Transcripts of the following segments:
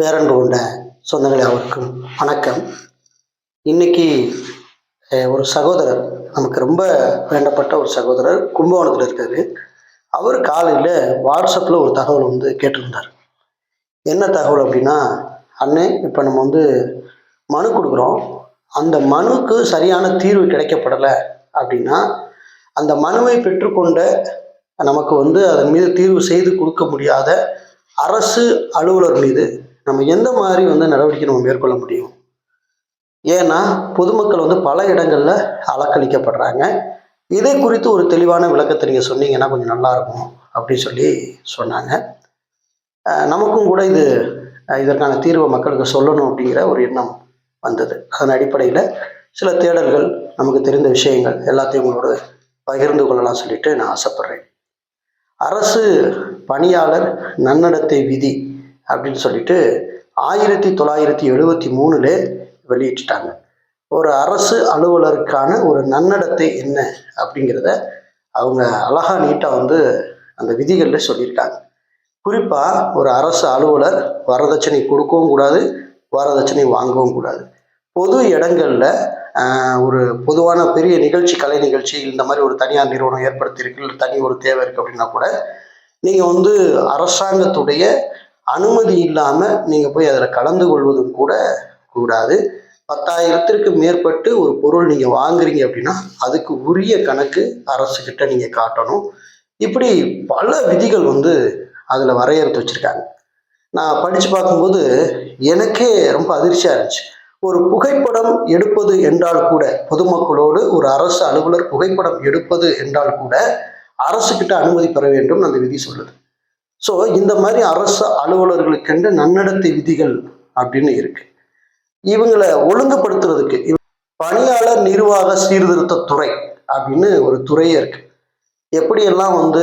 பேரன்பு கொண்ட சொந்தங்களே அவருக்கும் வணக்கம். இன்னைக்கு ஒரு சகோதரர் நமக்கு ரொம்ப வேண்டப்பட்ட ஒரு சகோதரர் கும்பகோணத்தில் இருக்காரு. அவர் காலையில் வாட்ஸ்அப்பில் ஒரு தகவல் வந்து கேட்டிருந்தார். என்ன தகவல் அப்படின்னா அண்ணே இப்போ நம்ம வந்து மனு கொடுக்குறோம். அந்த மனுக்கு சரியான தீர்வு கிடைக்கப்படலை. அப்படின்னா அந்த மனுவை பெற்றுக்கொண்ட நமக்கு வந்து அதன் மீது தீர்வு செய்து கொடுக்க முடியாத அரசு அலுவலர் மீது நம்ம எந்த மாதிரி வந்து நடவடிக்கை நம்ம மேற்கொள்ள முடியும்? ஏன்னா பொதுமக்கள் வந்து பல இடங்களில் அலக்களிக்கப்படுறாங்க இதை குறித்து ஒரு தெளிவான விளக்கத்தை நீங்கள் சொன்னீங்கன்னா கொஞ்சம் நல்லா இருக்கும் அப்படின்னு சொல்லி சொன்னாங்க. நமக்கும் கூட இது இதற்கான தீர்வை மக்களுக்கு சொல்லணும் அப்படிங்கிற ஒரு எண்ணம் வந்தது. அதன் அடிப்படையில் சில தேடல்கள் நமக்கு தெரிந்த விஷயங்கள் எல்லாத்தையும் உங்களோட பகிர்ந்து கொள்ளலாம் சொல்லிட்டு நான் ஆசைப்படுறேன். அரசு பணியாளர் நன்னடத்தை விதி அப்படின்னு சொல்லிட்டு ஆயிரத்தி தொள்ளாயிரத்தி எழுபத்தி மூணுல வெளியிட்டுட்டாங்க. ஒரு அரசு அலுவலருக்கான ஒரு நன்னடத்தை என்ன அப்படிங்கிறத அவங்க அழகா நீட்டாக வந்து அந்த விதிகளில் சொல்லியிருக்காங்க. குறிப்பாக ஒரு அரசு அலுவலர் வரதட்சணை கொடுக்கவும் கூடாது வரதட்சணை வாங்கவும் கூடாது. பொது இடங்களில் ஒரு பொதுவான பெரிய நிகழ்ச்சி கலை நிகழ்ச்சி இந்த மாதிரி ஒரு தனியார் நிறுவனம் ஏற்படுத்தியிருக்கு இல்லை தனி ஒரு தேவை இருக்குது அப்படின்னா கூட நீங்கள் வந்து அரசாங்கத்துடைய அனுமதி இல்லாமல் நீங்கள் போய் அதில் கலந்து கொள்வதும் கூட கூடாது. பத்தாயிரத்திற்கு மேற்பட்டு ஒரு பொருள் நீங்கள் வாங்குறீங்க அப்படின்னா அதுக்கு உரிய கணக்கு அரசுக்கிட்ட நீங்கள் காட்டணும். இப்படி பல விதிகள் வந்து அதில் வரையறுத்து வச்சுருக்காங்க. நான் படித்து பார்க்கும்போது எனக்கே ரொம்ப அதிர்ச்சியாக இருந்துச்சு. ஒரு புகைப்படம் எடுப்பது என்றால் கூட பொதுமக்களோடு ஒரு அரசு அலுவலர் புகைப்படம் எடுப்பது என்றால் கூட அரசுக்கிட்ட அனுமதி பெற வேண்டும் அந்த விதி சொல்லுது. ஸோ இந்த மாதிரி அரசு அலுவலர்களுக்கென்று நன்னடத்தை விதிகள் அப்படின்னு இருக்கு. இவங்களை ஒழுங்குபடுத்துறதுக்கு பணியாளர் நிர்வாக சீர்திருத்த துறை அப்படின்னு ஒரு துறையே இருக்கு. எப்படியெல்லாம் வந்து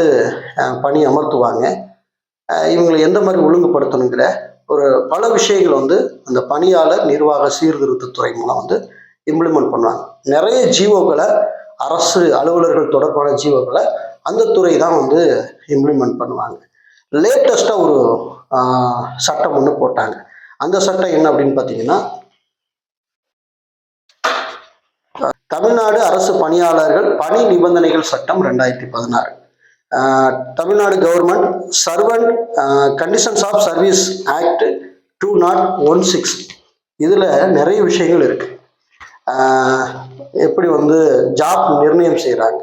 பணி அமர்த்துவாங்க? இவங்களை எந்த மாதிரி ஒழுங்குபடுத்தணுங்கிற ஒரு பல விஷயங்கள் வந்து அந்த பணியாளர் நிர்வாக சீர்திருத்த துறை மூலம் வந்து இம்ப்ளிமெண்ட் பண்ணுவாங்க. நிறைய ஜீவோக்களை அரசு அலுவலர்கள் தொடர்பான ஜீவோக்களை அந்த துறை தான் வந்து இம்ப்ளிமெண்ட் பண்ணுவாங்க. லேட்டஸ்ட்டாக ஒரு சட்டம் ஒன்று போட்டாங்க. அந்த சட்டம் என்ன அப்படின்னு பார்த்தீங்கன்னா தமிழ்நாடு அரசு பணியாளர்கள் பணி நிபந்தனைகள் சட்டம் ரெண்டாயிரத்தி பதினாறு. Tamil Nadu government servant conditions of service act two nought one six இதில் நிறைய விஷயங்கள் இருக்கு. எப்படி வந்து ஜாப் நிர்ணயம் செய்கிறாங்க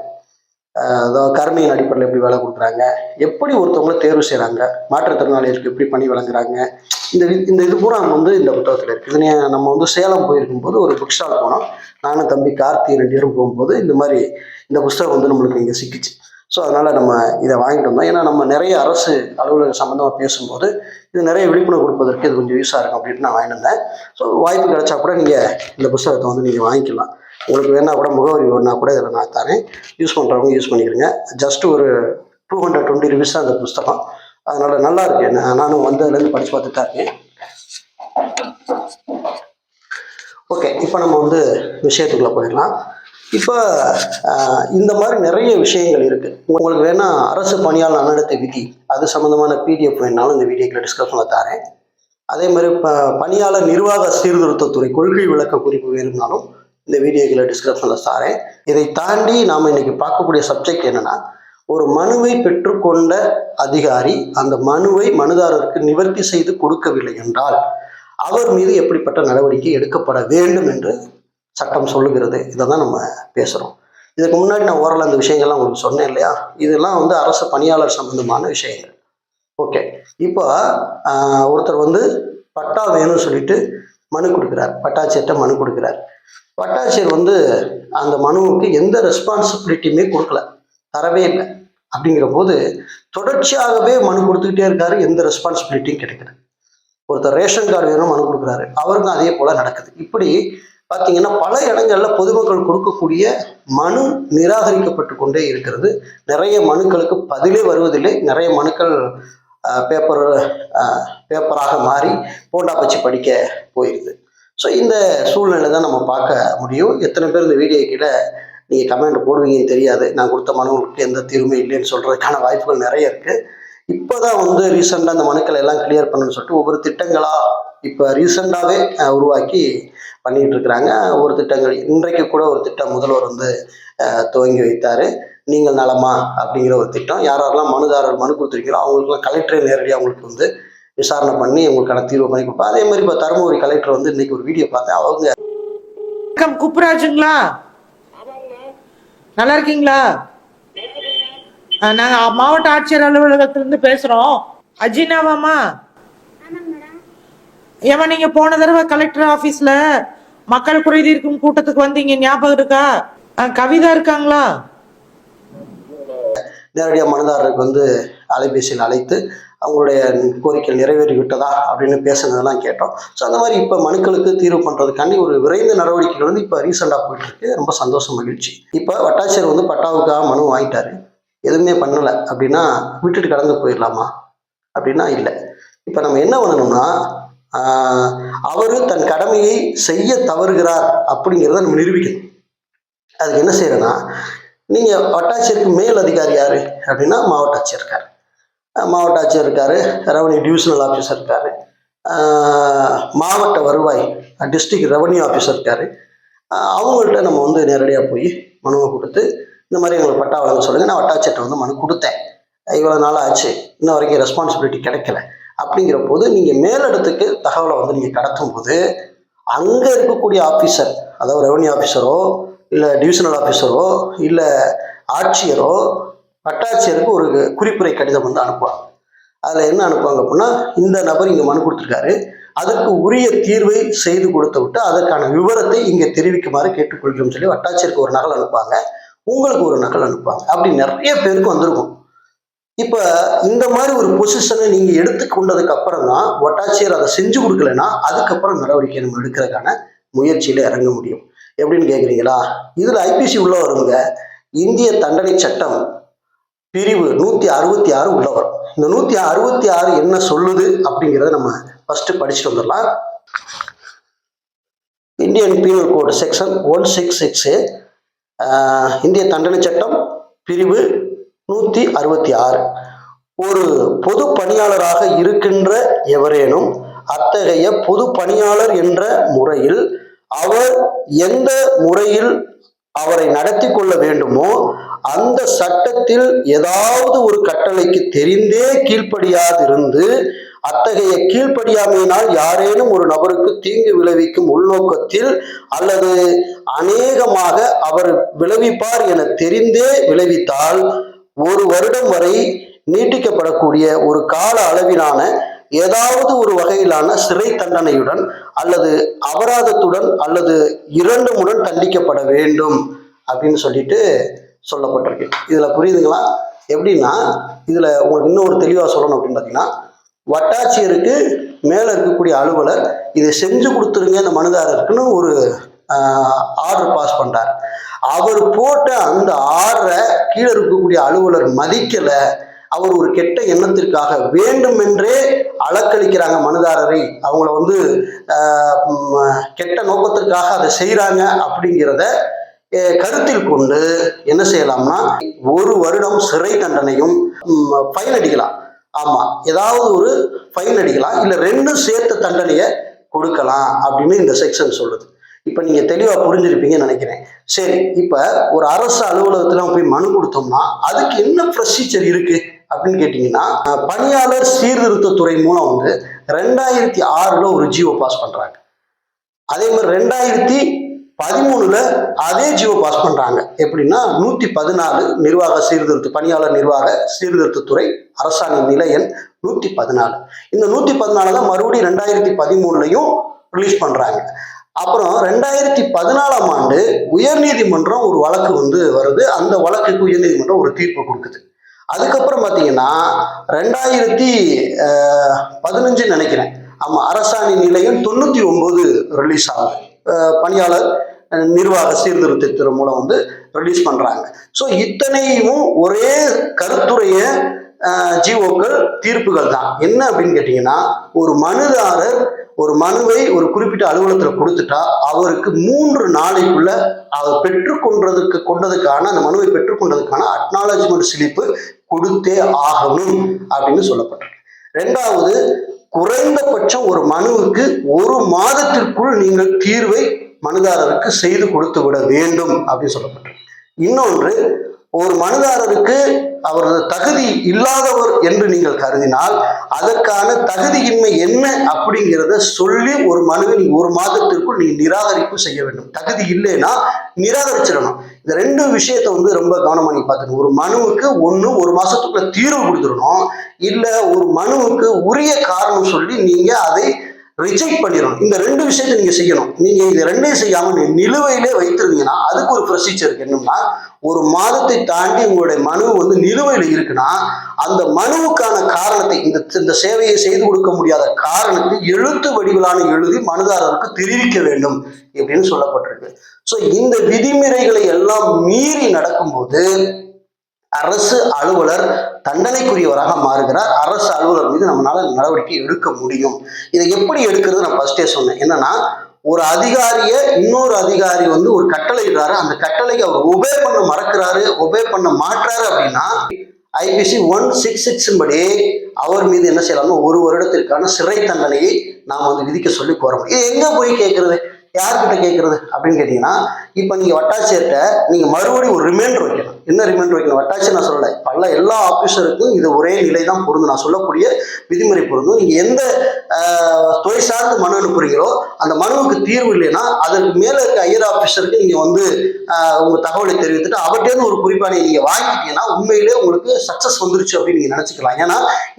அதாவது கருணையின் அடிப்படையில் எப்படி வேலை கொடுக்குறாங்க? எப்படி ஒருத்தவங்களை தேர்வு செய்கிறாங்க மாற்றுத்திறனாளிகளுக்கு எப்படி பணி வழங்குறாங்க? இந்த வி- இந்த இது பூரா வந்து இந்த புத்தகத்தில் இருக்குது இது நம்ம வந்து சேலம் போயிருக்கும்போது ஒரு புக் ஸ்டால் போனோம். நானும் தம்பி கார்த்தி ரெண்டு பேரும் போகும்போது இந்த மாதிரி இந்த புஸ்தகம் வந்து நம்மளுக்கு இங்கே சிக்கிச்சு. ஸோ அதனால் நம்ம இதை வாங்கிட்டு வந்தோம். ஏன்னா நம்ம நிறைய அரசு அலுவலக சம்மந்தமாக பேசும்போது இது நிறைய விழிப்புணர்வு கொடுப்பதற்கு இது கொஞ்சம் யூஸாக இருக்கும் அப்படின்ட்டு நான் வாங்கிட்டு வந்தேன். ஸோ வாய்ப்பு கிடைச்சா கூட நீங்கள் இந்த புஸ்தகத்தை வந்து நீங்கள் வாங்கிக்கலாம். உங்களுக்கு வேணா கூட முகவரி வேணால் கூட இதில் நான் தரேன். யூஸ் பண்ணுறவங்க யூஸ் பண்ணிக்கிறேங்க. ஜஸ்ட் ஒரு டூ ஹண்ட்ரட் டுவெண்ட்டி ருபீஸ் தான் அந்த புஸ்தகம். அதனால் நல்லா இருக்கு. நான் நானும் வந்ததுலேருந்து படித்து பார்த்துட்டு தான் இருக்கேன். ஓகே இப்போ நம்ம வந்து விஷயத்துக்குள்ளே போயிடலாம். இப்போ இந்த மாதிரி நிறைய விஷயங்கள் இருக்குது உங்களுக்கு வேணா அரசு பணியாளர் நன்னடத்தை விதி அது சம்மந்தமான பிடிஎஃப் வேணாலும் இந்த வீடியோக்கில் டிஸ்கஷனில் தரேன். அதே மாதிரி ப பணியாளர் நிர்வாக சீர்திருத்தத்துறை கொள்கை விளக்க குறிப்பு வேணும்னாலும் இந்த வீடியோக்கில் டிஸ்கிரிப்ஷனில் சாரேன் இதை தாண்டி நாம் இன்னைக்கு பார்க்கக்கூடிய சப்ஜெக்ட் என்னன்னா ஒரு மனுவை பெற்றுக்கொண்ட அதிகாரி அந்த மனுவை மனுதாரருக்கு நிவர்த்தி செய்து கொடுக்கவில்லை என்றால் அவர் மீது எப்படிப்பட்ட நடவடிக்கை எடுக்கப்பட வேண்டும் என்று சட்டம் சொல்லுகிறது. இதை தான் நம்ம பேசுகிறோம் இதுக்கு முன்னாடி நான் ஓரளவு அந்த விஷயங்கள்லாம் உங்களுக்கு சொன்னேன் இல்லையா? இதெல்லாம் வந்து அரசு பணியாளர் சம்பந்தமான விஷயங்கள். ஓகே. இப்போ ஒருத்தர் வந்து பட்டா வேணும்னு சொல்லிட்டு மனு கொடுக்குறார். பட்டாச்சியர்கிட்ட மனு கொடுக்குறார். வட்டாட்சியர் வந்து அந்த மனுவுக்கு எந்த ரெஸ்பான்சிபிலிட்டியுமே கொடுக்கல. தரவே இல்லை. அப்படிங்கிற போது தொடர்ச்சியாகவே மனு கொடுத்துக்கிட்டே இருக்காரு. எந்த ரெஸ்பான்சிபிலிட்டியும் கிடைக்கல. ஒருத்தர் ரேஷன் கார்டு வேணும் மனு கொடுக்குறாரு. அவருக்கும் அதே போல நடக்குது. இப்படி பார்த்தீங்கன்னா பல இடங்களில் பொதுமக்கள் கொடுக்கக்கூடிய மனு நிராகரிக்கப்பட்டு கொண்டே இருக்கிறது. நிறைய மனுக்களுக்கு பதிலே வருவதில்லை. நிறைய மனுக்கள் பேப்பர் பேப்பராக மாறி போண்டா பச்சி படிக்க போயிடுது ஸோ இந்த சூழ்நிலை தான் நம்ம பார்க்க முடியும். எத்தனை பேர் இந்த வீடியோ கீழே நீங்கள் கமெண்ட் போடுவீங்கன்னு தெரியாது. நான் கொடுத்த மனுவுக்கு எந்த தீர்வுமே இல்லைன்னு சொல்கிறதுக்கான வாய்ப்புகள் நிறைய இருக்குது இப்போ தான் வந்து ரீசெண்டாக அந்த மனுக்களை எல்லாம் கிளியர் பண்ணணும்னு சொல்லிட்டு ஒவ்வொரு திட்டங்களாக இப்போ ரீசெண்டாகவே உருவாக்கி பண்ணிகிட்டு இருக்கிறாங்க. ஒரு திட்டங்கள் இன்றைக்கு கூட ஒரு திட்டம் முதல்வர் வந்து துவங்கி வைத்தார். நீங்கள் நலமா அப்படிங்கிற ஒரு திட்டம். யார் யாரெல்லாம் மனுதாரர் மனு கொடுத்துருக்கீங்களோ அவங்களுக்குலாம் கலெக்டரே நேரடியாக அவங்களுக்கு வந்து விசாரணை பண்ணி உங்களுக்கான தீர்வு பண்ணி கொடுப்பா அதே மாதிரி இப்போ தருமபுரி கலெக்டர் வந்து இன்னைக்கு ஒரு வீடியோ பார்த்தேன். அவங்க வணக்கம் குப்புராஜுங்களா நல்லா இருக்கீங்களா? அஹ், நாங்க மாவட்ட ஆட்சியர் அலுவலகத்திலிருந்து பேசுறோம். அஜினாவாமா ஏமா நீங்க போன தடவை கலெக்டர் ஆபீஸ்ல மக்கள் குறைதீர்க்கும் கூட்டத்துக்கு வந்தீங்க. ஞாபகம் இருக்கா? கவிதா இருக்காங்களா? நேரடியாக மனுதாரருக்கு வந்து அலைபேசியில் அழைத்து அவங்களுடைய கோரிக்கை நிறைவேறி விட்டதா அப்படின்னு பேசுனதெல்லாம் கேட்டோம். ஸோ அந்த மாதிரி இப்போ மனுக்களுக்கு தீர்வு பண்ணுறதுக்காண்டி ஒரு விரைந்த நடவடிக்கைகள் வந்து இப்போ ரீசெண்டாக போயிட்டுருக்கு. ரொம்ப சந்தோஷம் மகிழ்ச்சி. இப்போ வட்டாட்சியர் வந்து பட்டாவுக்காக மனு வாங்கிட்டாரு. எதுவுமே பண்ணலை. அப்படின்னா விட்டுட்டு கடந்து போயிடலாமா? அப்படின்னா இல்லை. இப்போ நம்ம என்ன பண்ணணும்னா அவர் தன் கடமையை செய்ய தவறுகிறார் அப்படிங்கிறத நம்ம நிரூபிக்கணும். அதுக்கு என்ன செய்யறேன்னா நீங்கள் வட்டாட்சியருக்கு மேல் அதிகாரி யார்? அப்படின்னா மாவட்ட ஆட்சியர் இருக்கார். மாவட்ட ஆட்சியர் இருக்கார் ரெவன்யூ டிவிஷனல் ஆஃபீஸர் இருக்கார். மாவட்ட வருவாய் டிஸ்ட்ரிக்ட் ரெவன்யூ ஆஃபீஸர் இருக்கார். அவங்கள்ட்ட நம்ம வந்து நேரடியாக போய் மனுவை கொடுத்து இந்த மாதிரி எங்களுக்கு பட்டா வழங்க சொல்லுங்கள் நான் வட்டாட்சியர்கிட்ட வந்து மனு கொடுத்தேன். இவ்வளோ நாள் ஆச்சு இன்ன வரைக்கும் ரெஸ்பான்சிபிலிட்டி கிடைக்கல. அப்படிங்கிற போது நீங்கள் மேலிடத்துக்கு தகவலை வந்து நீங்கள் கடத்தும் போது அங்கே இருக்கக்கூடிய ஆஃபீஸர் அதாவது ரெவன்யூ ஆஃபீஸரோ இல்லை டிவிஷனல் ஆஃபீஸரோ இல்லை ஆட்சியரோ வட்டாட்சியருக்கு ஒரு குறிப்புரை கடிதம் வந்து அனுப்புவாங்க? அதில் என்ன அனுப்புவாங்க அப்படின்னா இந்த நபர் இங்கே மனு கொடுத்துருக்காரு. அதற்கு உரிய தீர்வை செய்து கொடுத்து விட்டு அதற்கான விவரத்தை இங்கே தெரிவிக்குமாறு கேட்டுக்கொள்கிறோம் சொல்லி வட்டாட்சியருக்கு ஒரு நகல் அனுப்புவாங்க. உங்களுக்கு ஒரு நகல் அனுப்புவாங்க. அப்படி நிறைய பேருக்கு வந்திருக்கும். இப்போ இந்த மாதிரி ஒரு பொசிஷனை நீங்கள் எடுத்துக்கொண்டதுக்கு அப்புறம் தான் வட்டாட்சியர் அதை செஞ்சு கொடுக்கலன்னா அதுக்கப்புறம் நடவடிக்கை நம்ம எடுக்கிறதுக்கான முயற்சியில் இறங்க முடியும். எப்படின்னு கேட்குறீங்களா இதில் ஐபிசி உள்ள வருங்க இந்திய தண்டனை சட்டம் பிரிவு நூற்றி அறுபத்தி ஆறு உள்ளவர். இந்த நூற்றி அறுபத்தி ஆறு என்ன சொல்லுது அப்படிங்கிறத நம்ம ஃபஸ்ட்டு படிச்சுட்டு வந்துடலாம். Indian penal code section one six six இந்திய தண்டனை சட்டம் பிரிவு நூற்றி அறுபத்தி ஆறு ஒரு பொது பணியாளராக இருக்கின்ற எவரேனும் அத்தகைய பொது பணியாளர் என்ற முறையில் அவர் எந்த முறையில் அவரை நடத்தி கொள்ள வேண்டுமோ அந்த சட்டத்தில் ஏதாவது ஒரு கட்டளைக்கு தெரிந்தே கீழ்ப்படியாதிருந்து அத்தகைய கீழ்ப்படியாமையினால் யாரேனும் ஒரு நபருக்கு தீங்கு விளைவிக்கும் உள்நோக்கத்தில் அல்லது அநேகமாக அவர் விளைவிப்பார் என தெரிந்தே விளைவித்தால் ஒரு வருடம் வரை நீட்டிக்கப்படக்கூடிய ஒரு கால அளவிலான ஏதாவது ஒரு வகையிலான சிறை தண்டனையுடன் அல்லது அபராதத்துடன் அல்லது இரண்டுமுடன் தண்டிக்கப்பட வேண்டும் அப்படின்னு சொல்லிட்டு சொல்லப்பட்டிருக்கு. இதுல புரியுதுங்களா? எப்படின்னா இதுல உங்களுக்கு இன்னொரு தெளிவா சொல்லணும் அப்படின்னு பார்த்தீங்கன்னா வட்டாட்சியருக்கு மேல இருக்கக்கூடிய அலுவலர் இதை செஞ்சு கொடுத்துருங்க இந்த மனுதாரருக்குன்னு ஒரு ஆர்டர் பாஸ் பண்றார். அவர் போட்ட அந்த ஆர்டரை கீழே இருக்கக்கூடிய அலுவலர் மதிக்கல. அவர் ஒரு கெட்ட எண்ணத்திற்காக வேண்டுமென்றே அளக்களிக்கிறாங்க மனுதாரரை. அவங்கள வந்து கெட்ட நோக்கத்திற்காக அதை செய்கிறாங்க அப்படிங்கிறத கருத்தில் கொண்டு என்ன செய்யலாம்னா ஒரு வருடம் சிறை தண்டனையும் ஃபைன் அடிக்கலாம். ஆமாம் ஏதாவது ஒரு ஃபைன் அடிக்கலாம் இல்லை ரெண்டும் சேர்த்த தண்டனையை கொடுக்கலாம் அப்படின்னு இந்த செக்ஷன் சொல்லுது. இப்போ நீங்கள் தெளிவாக புரிஞ்சிருப்பீங்கன்னு நினைக்கிறேன். சரி இப்போ ஒரு அரசு அலுவலகத்தில் போய் மனு கொடுத்தோம்னா அதுக்கு என்ன ப்ரொசீஜர் இருக்கு அப்படின்னு கேட்டிங்கன்னா பணியாளர் சீர்திருத்தத்துறை மூலம் வந்து ரெண்டாயிரத்தி ஆறில் ஒரு ஜியோ பாஸ் பண்ணுறாங்க அதே மாதிரி ரெண்டாயிரத்தி பதிமூணுல அதே ஜியோ பாஸ் பண்றாங்க. எப்படின்னா நூத்தி பதினாலு நிர்வாக சீர்திருத்த பணியாளர் நிர்வாக சீர்திருத்தத்துறை அரசாங்க நிலை நூத்தி பதினாலு இந்த நூத்தி பதினாலு தான் மறுபடியும் ரெண்டாயிரத்தி பதிமூணுலையும் ரிலீஸ் பண்றாங்க. அப்புறம் ரெண்டாயிரத்தி பதினாலாம் ஆண்டு உயர்நீதிமன்றம் ஒரு வழக்கு வந்து வருது. அந்த வழக்குக்கு உயர்நீதிமன்றம் ஒரு தீர்ப்பு கொடுக்குது. அதுக்கப்புறம் பார்த்தீங்கன்னா ரெண்டாயிரத்தி பதினஞ்சு நினைக்கிறேன். ஆமாம் அரசாணை நிலையம் தொண்ணூற்றி ஒம்பது ரிலீஸ் ஆகுது. பணியாளர் நிர்வாக சீர்திருத்தத்தின் மூலம் வந்து ரிலீஸ் பண்ணுறாங்க ஸோ இத்தனையும் ஒரே கருத்துடைய ஜிஓக்கள் தீர்ப்புகள் தான். என்ன அப்படின்னு கேட்டிங்கன்னா ஒரு மனுதாரர் ஒரு மனுவை ஒரு குறிப்பிட்ட அலுவலகத்தில் கொடுத்துட்டா அவருக்கு மூன்று நாளைக்குள்ள அவர் பெற்றுக்கொண்டதுக்கு கொண்டதுக்கான அந்த மனுவை பெற்றுக்கொண்டதுக்கான அக்னாலஜ்மெண்ட் ஸ்லிப்பு கொடுத்தே ஆகணும் அப்படின்னு சொல்லப்பட்டிருக்கு. ரெண்டாவது குறைந்தபட்சம் ஒரு மனுவுக்கு ஒரு மாதத்திற்குள் நீங்கள் தீர்வை மனுதாரருக்கு செய்து கொடுத்து விட வேண்டும் அப்படின்னு சொல்லப்பட்டிருக்கு. இன்னொன்று ஒரு மனுதாரருக்கு அவரது தகுதி இல்லாதவர் என்று நீங்கள் கருதினால் அதற்கான தகுதியின்மை என்ன அப்படிங்கிறத சொல்லி ஒரு மனுவை நீங்கள் ஒரு மாதத்திற்குள் நீ நிராகரிப்பு செய்ய வேண்டும். தகுதி இல்லைன்னா நிராகரிச்சிடணும். இந்த ரெண்டு விஷயத்த வந்து ரொம்ப கவனமாக நீங்க பார்த்துக்கணும். ஒரு மனுவுக்கு ஒன்று ஒரு மாதத்துக்குள்ள தீர்வு கொடுத்துடணும். இல்லை ஒரு மனுவுக்கு உரிய காரணம் சொல்லி நீங்கள் அதை ரிஜெக்ட் பண்ணிடணும். இந்த ரெண்டு விஷயத்தை நீங்க செய்யணும். நீங்க இது ரெண்டையும் செய்யாம நிலுவையிலே வைத்திருந்தீங்கன்னா அதுக்கு ஒரு ப்ரொசீஜர் இருக்கு. என்னன்னா ஒரு மாதத்தை தாண்டி உங்களுடைய மனு வந்து நிலுவையில் இருக்குன்னா அந்த மனுவுக்கான காரணத்தை இந்த இந்த சேவையை செய்து கொடுக்க முடியாத காரணத்தை எழுத்து வடிவிலான எழுதி மனுதாரருக்கு தெரிவிக்க வேண்டும் இப்படின்னு சொல்லப்பட்டிருக்கு. ஸோ இந்த விதிமுறைகளை எல்லாம் மீறி நடக்கும்போது அரசு அலுவலர் தண்டனைக்குரியவராக மாறுகிறார். அரசு அலுவலர் மீது நம்மளால நடவடிக்கை எடுக்க முடியும். இதை எப்படி எடுக்கிறது நான் ஃபர்ஸ்டே சொன்னேன். என்னன்னா ஒரு அதிகாரிய இன்னொரு அதிகாரி வந்து ஒரு கட்டளை இடுறாரு அந்த கட்டளைக்கு அவர் ஒபே பண்ண மறக்கிறாரு ஒபே பண்ண மாற்றாரு அப்படின்னா ஐபிசி ஒன் சிக்ஸ் சிக்ஸின் படி அவர் மீது என்ன செய்யலாம்னா ஒரு வருடத்திற்கான சிறை தண்டனையை நாம் வந்து விதிக்க சொல்லி கோரணும் இது எங்க போய் கேட்கறது? யார்கிட்ட கேட்கறது அப்படின்னு கேட்டீங்கன்னா இப்போ நீங்க வட்டாட்சியர்கிட்ட நீங்க மறுபடியும் ஒரு ரிமைண்டர் வைக்கணும். என்ன ரிமைண்டர் வைக்கணும்? வட்டாட்சியர் நான் சொல்லலை. பல எல்லா ஆஃபீஸருக்கும் இது ஒரே நிலை தான் பொருந்தும். நான் சொல்லக்கூடிய விதிமுறை பொருந்தும். நீங்க எந்த தொழில் துறை சார்ந்து மனு அனுப்புறீங்களோ அந்த மனுவுக்கு தீர்வு இல்லைன்னா அதற்கு மேல இருக்க ஐயர் ஆஃபீஸருக்கு நீங்க வந்து உங்கள் உங்க தகவலை தெரிவித்துட்டு அவற்றேன்னு ஒரு குறிப்பானை நீங்க வாங்கிட்டீங்கன்னா உண்மையிலே உங்களுக்கு சக்சஸ் வந்துருச்சு அப்படின்னு நீங்க நினைச்சுக்கலாம். ஏன்னா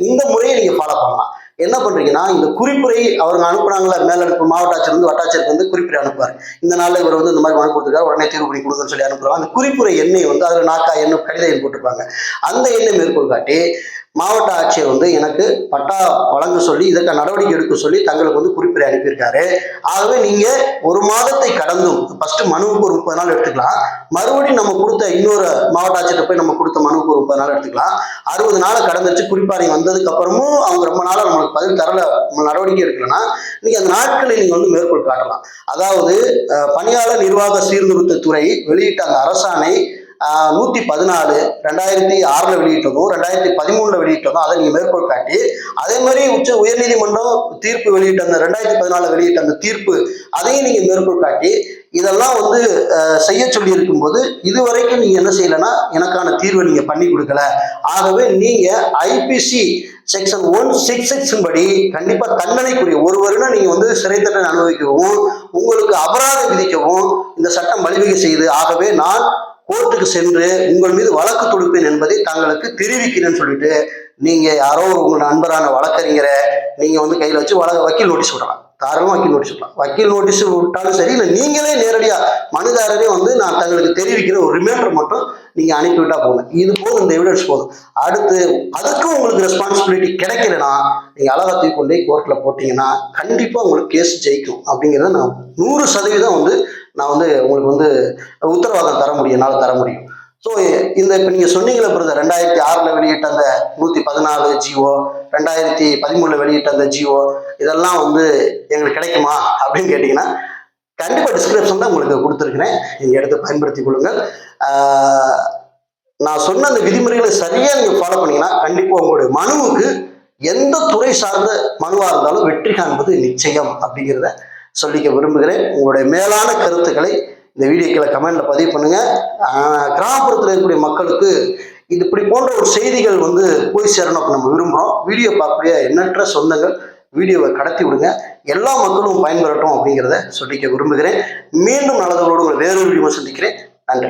இந்த முறையை நீங்க ஃபாலோ பண்ணலாம். என்ன பண்றீங்கன்னா இந்த குறிப்புரை அவங்க அனுப்புனாங்களா மேல அனுப்பு மாவட்ட ஆட்சியர் வந்து வட்டாட்சியருக்கு வந்து குறிப்புரை அனுப்புவார். இந்த நாள்ல இவர் வந்து இந்த மாதிரி மனு கொடுத்துருக்காரு உடனே தீர்வு பண்ணி கொடுங்கன்னு சொல்லி அனுப்புறாங்க அந்த குறிப்புரை எண்ணெய் வந்து அதில் நாக்கா எண்ணெய் கடித எண் போட்டிருப்பாங்க. அந்த எண்ணெய் மேற்கொள் காட்டி மாவட்ட ஆட்சியர் வந்து எனக்கு பட்டா வழங்க சொல்லி இதற்கு நடவடிக்கை எடுக்க சொல்லி தங்களுக்கு வந்து குறிப்பிட அனுப்பியிருக்காரு. ஆகவே நீங்க ஒரு மாதத்தை கடந்தும் ஃபர்ஸ்ட் மனுவுக்கு ஒரு முப்பது நாள் எடுத்துக்கலாம். மறுபடியும் நம்ம கொடுத்த இன்னொரு மாவட்ட ஆட்சியர்கிட்ட போய் நம்ம கொடுத்த மனுவுக்கு ஒரு முப்பது நாள் எடுத்துக்கலாம். அறுபது நாளை கடந்துச்சு குறிப்பாறை வந்ததுக்கு அப்புறமும் அவங்க ரொம்ப நாளா நம்மளுக்கு பதில் தரல நம்ம நடவடிக்கை எடுக்கலன்னா நீங்க அந்த நாட்களை நீங்க வந்து மேற்கொள் காட்டலாம். அதாவது பணியாளர் நிர்வாக சீர்திருத்தத் துறை வெளியிட்ட அந்த அரசாணை நூற்றி நூத்தி பதினாலு ரெண்டாயிரத்தி ஆறுல வெளியிட்டதும் ரெண்டாயிரத்தி பதிமூணுல வெளியிட்டதும் அதை நீங்க மேற்கோள் காட்டி அதே மாதிரி உச்ச உயர்நீதிமன்றம் தீர்ப்பு வெளியிட்ட அந்த ரெண்டாயிரத்தி பதினாலு வெளியிட்ட அந்த தீர்ப்பு அதையும் நீங்க மேற்கோள் காட்டி இதெல்லாம் வந்து செய்ய சொல்லி இருக்கும்போது இதுவரைக்கும் நீங்க என்ன செய்யலைன்னா எனக்கான தீர்வை நீங்க பண்ணி கொடுக்கல. ஆகவே நீங்க IPC section one six six படி கண்டிப்பா தண்டனைக்குரிய ஒரு வருடம் நீங்க வந்து சிறை தண்டனை அனுபவிக்கவும் உங்களுக்கு அபராதம் விதிக்கவும் இந்த சட்டம் வழிவகை செய்து ஆகவே நான் கோர்ட்டுக்கு சென்று உங்கள் மீது வழக்கு தொடுப்பேன் என்பதை தங்களுக்கு தெரிவிக்கிறேன்னு சொல்லிட்டு நீங்க யாரோ ஒரு உங்க நண்பரான வழக்கறிஞரை நீங்க வந்து கையில வச்சு வழ வக்கீல் நோட்டீஸ் விடலாம். தாராளமாக வக்கீல் நோட்டீஸ் விடலாம். வக்கீல் நோட்டீஸ் விட்டாலும் சரி இல்லை நீங்களே நேரடியா மனுதாரரே வந்து நான் தங்களுக்கு தெரிவிக்கிற ஒரு ரிமைண்டர் மட்டும் நீங்க அனுப்பிவிட்டா போதும். இது போதும் இந்த எவிடன்ஸ் போதும். அடுத்து அதுக்கும் உங்களுக்கு ரெஸ்பான்சிபிலிட்டி கிடைக்கலனா நீங்க அழகா தூக்கி கொண்டு கோர்ட்ல போட்டீங்கன்னா கண்டிப்பா உங்களுக்கு கேஸ் ஜெயிக்கும். அப்படிங்கிறத நான் நூறு சதவீதம் வந்து நான் வந்து உங்களுக்கு வந்து உத்தரவாதம் தர முடியும் என்னால் தர முடியும். ஸோ இந்த இப்போ நீங்கள் சொன்னீங்களே பிறந்த ரெண்டாயிரத்தி ஆறில் வெளியிட்ட அந்த நூற்றி பதினாலு ஜிஓ ரெண்டாயிரத்தி பதிமூணில் வெளியிட்ட அந்த ஜிஓ இதெல்லாம் வந்து எங்களுக்கு கிடைக்குமா அப்படின்னு கேட்டிங்கன்னா கண்டிப்பாக டிஸ்கிரிப்ஷன் தான் உங்களுக்கு கொடுத்துருக்கிறேன். நீங்கள் எடுத்து பயன்படுத்திக் கொள்ளுங்கள். நான் சொன்ன அந்த விதிமுறைகளை சரியாக நீங்கள் ஃபாலோ பண்ணீங்கன்னா கண்டிப்பாக உங்களுடைய மனுவுக்கு எந்த துறை சார்ந்த மனுவாக இருந்தாலும் வெற்றி காண்பது நிச்சயம் அப்படிங்கிறத சொல்லிக்க விரும்புகிறேன். உங்களுடைய மேலான கருத்துக்களை இந்த வீடியோக்களை கமெண்ட்ல பதிவு பண்ணுங்க. கிராமப்புறத்தில் இருக்கக்கூடிய மக்களுக்கு இது இப்படி போன்ற ஒரு செய்திகள் வந்து போய் சேரணும் அப்ப நம்ம விரும்புகிறோம் வீடியோ பார்க்கக்கூடிய எண்ணற்ற சொந்தங்கள் வீடியோவை கடத்தி விடுங்க. எல்லா மக்களும் பயன்பெறட்டும் அப்படிங்கிறத சொல்லிக்க விரும்புகிறேன். மீண்டும் நல்லதோடு உங்களை வேறொரு வீடியோ சந்திக்கிறேன். நன்றி.